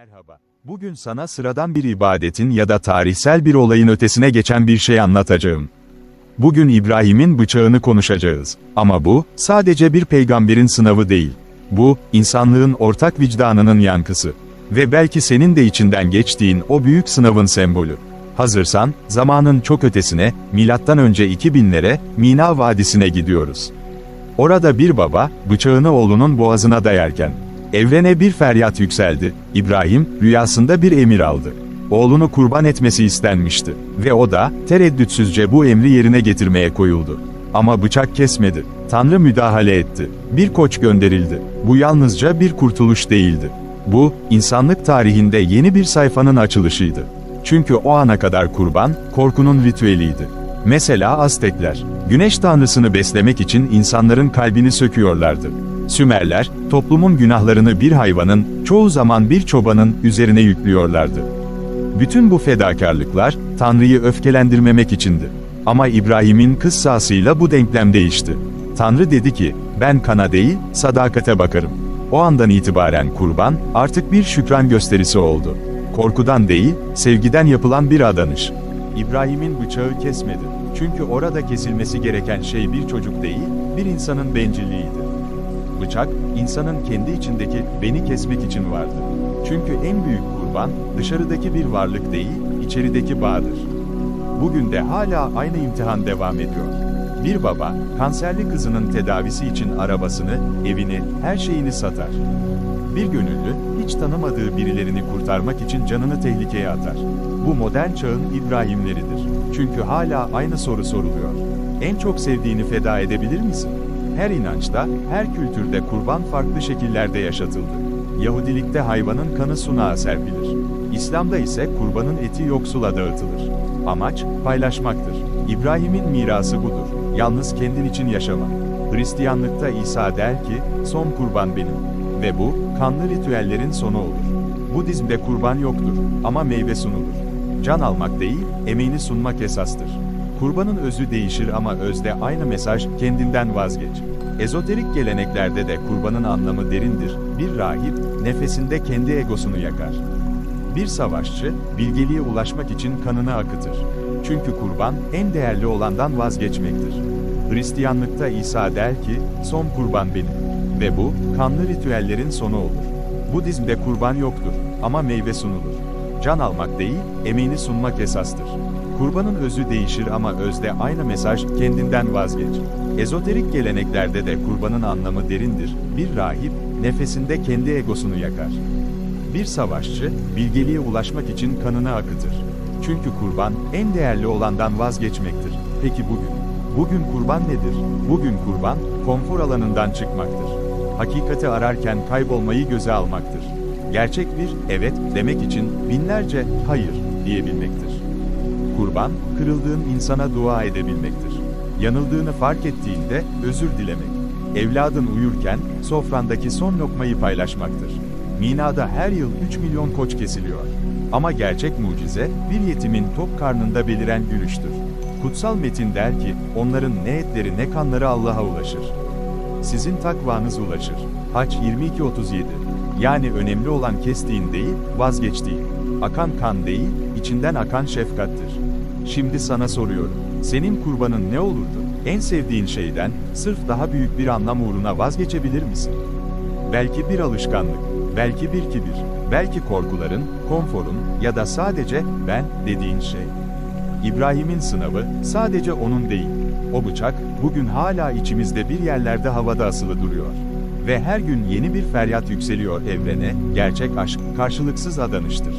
Merhaba. Bugün sana sıradan bir ibadetin ya da tarihsel bir olayın ötesine geçen bir şey anlatacağım. Bugün İbrahim'in bıçağını konuşacağız. Ama bu, sadece bir peygamberin sınavı değil. Bu, insanlığın ortak vicdanının yankısı. Ve belki senin de içinden geçtiğin o büyük sınavın sembolü. Hazırsan, zamanın çok ötesine, milattan önce 2000'lere, Mina Vadisi'ne gidiyoruz. Orada bir baba, bıçağını oğlunun boğazına dayarken, evrene bir feryat yükseldi. İbrahim, rüyasında bir emir aldı. Oğlunu kurban etmesi istenmişti. Ve o da, tereddütsüzce bu emri yerine getirmeye koyuldu. Ama bıçak kesmedi. Tanrı müdahale etti. Bir koç gönderildi. Bu yalnızca bir kurtuluş değildi. Bu, insanlık tarihinde yeni bir sayfanın açılışıydı. Çünkü o ana kadar kurban, korkunun ritüeliydi. Mesela Aztekler, güneş tanrısını beslemek için insanların kalbini söküyorlardı. Sümerler, toplumun günahlarını bir hayvanın, çoğu zaman bir çobanın üzerine yüklüyorlardı. Bütün bu fedakarlıklar, Tanrı'yı öfkelendirmemek içindi. Ama İbrahim'in kıssasıyla bu denklem değişti. Tanrı dedi ki, ben kana değil, sadakate bakarım. O andan itibaren kurban, artık bir şükran gösterisi oldu. Korkudan değil, sevgiden yapılan bir adanış. İbrahim'in bıçağı kesmedi. Çünkü orada kesilmesi gereken şey bir çocuk değil, bir insanın bencilliğiydi. Bıçak, insanın kendi içindeki beni kesmek için vardı. Çünkü en büyük kurban, dışarıdaki bir varlık değil, içerideki bağdır. Bugün de hala aynı imtihan devam ediyor. Bir baba, kanserli kızının tedavisi için arabasını, evini, her şeyini satar. Bir gönüllü, hiç tanımadığı birilerini kurtarmak için canını tehlikeye atar. Bu modern çağın İbrahimleridir. Çünkü hala aynı soru soruluyor. En çok sevdiğini feda edebilir misin? Her inançta, her kültürde kurban farklı şekillerde yaşatıldı. Yahudilikte hayvanın kanı sunağa serpilir. İslam'da ise kurbanın eti yoksula dağıtılır. Amaç, paylaşmaktır. İbrahim'in mirası budur. Yalnız kendin için yaşama. Hristiyanlıkta İsa der ki, son kurban benim. Ve bu, kanlı ritüellerin sonu olur. Budizmde kurban yoktur ama meyve sunulur. Can almak değil, emeğini sunmak esastır. Kurbanın özü değişir ama özde aynı mesaj kendinden vazgeç. Ezoterik geleneklerde de kurbanın anlamı derindir. Bir rahip, nefesinde kendi egosunu yakar. Bir savaşçı, bilgeliğe ulaşmak için kanını akıtır. Çünkü kurban, en değerli olandan vazgeçmektir. Hristiyanlıkta İsa der ki, son kurban benim. Ve bu, kanlı ritüellerin sonu olur. Budizmde kurban yoktur ama meyve sunulur. Can almak değil, emeğini sunmak esastır. Kurbanın özü değişir ama özde aynı mesaj kendinden vazgeç. Ezoterik geleneklerde de kurbanın anlamı derindir. Bir rahip, nefesinde kendi egosunu yakar. Bir savaşçı, bilgeliğe ulaşmak için kanını akıtır. Çünkü kurban, en değerli olandan vazgeçmektir. Peki bugün? Bugün kurban nedir? Bugün kurban, konfor alanından çıkmaktır. Hakikati ararken kaybolmayı göze almaktır. Gerçek bir evet demek için binlerce hayır diyebilmektir. Kurban, kırıldığın insana dua edebilmektir. Yanıldığını fark ettiğinde özür dilemek. Evladın uyurken sofrandaki son lokmayı paylaşmaktır. Mina'da her yıl 3 milyon koç kesiliyor. Ama gerçek mucize bir yetimin tok karnında beliren gülüştür. Kutsal metin der ki, onların ne etleri ne kanları Allah'a ulaşır. Sizin takvanız ulaşır. Haç 22.37 Yani önemli olan kestiğin değil, vazgeçtiğin. Akan kan değil, içinden akan şefkattir. Şimdi sana soruyorum. Senin kurbanın ne olurdu? En sevdiğin şeyden, sırf daha büyük bir anlam uğruna vazgeçebilir misin? Belki bir alışkanlık, belki bir kibir, belki korkuların, konforun ya da sadece ben dediğin şey. İbrahim'in sınavı sadece onun değil. O bıçak bugün hala içimizde bir yerlerde havada asılı duruyor. Ve her gün yeni bir feryat yükseliyor evrene, gerçek aşk karşılıksız adanıştır.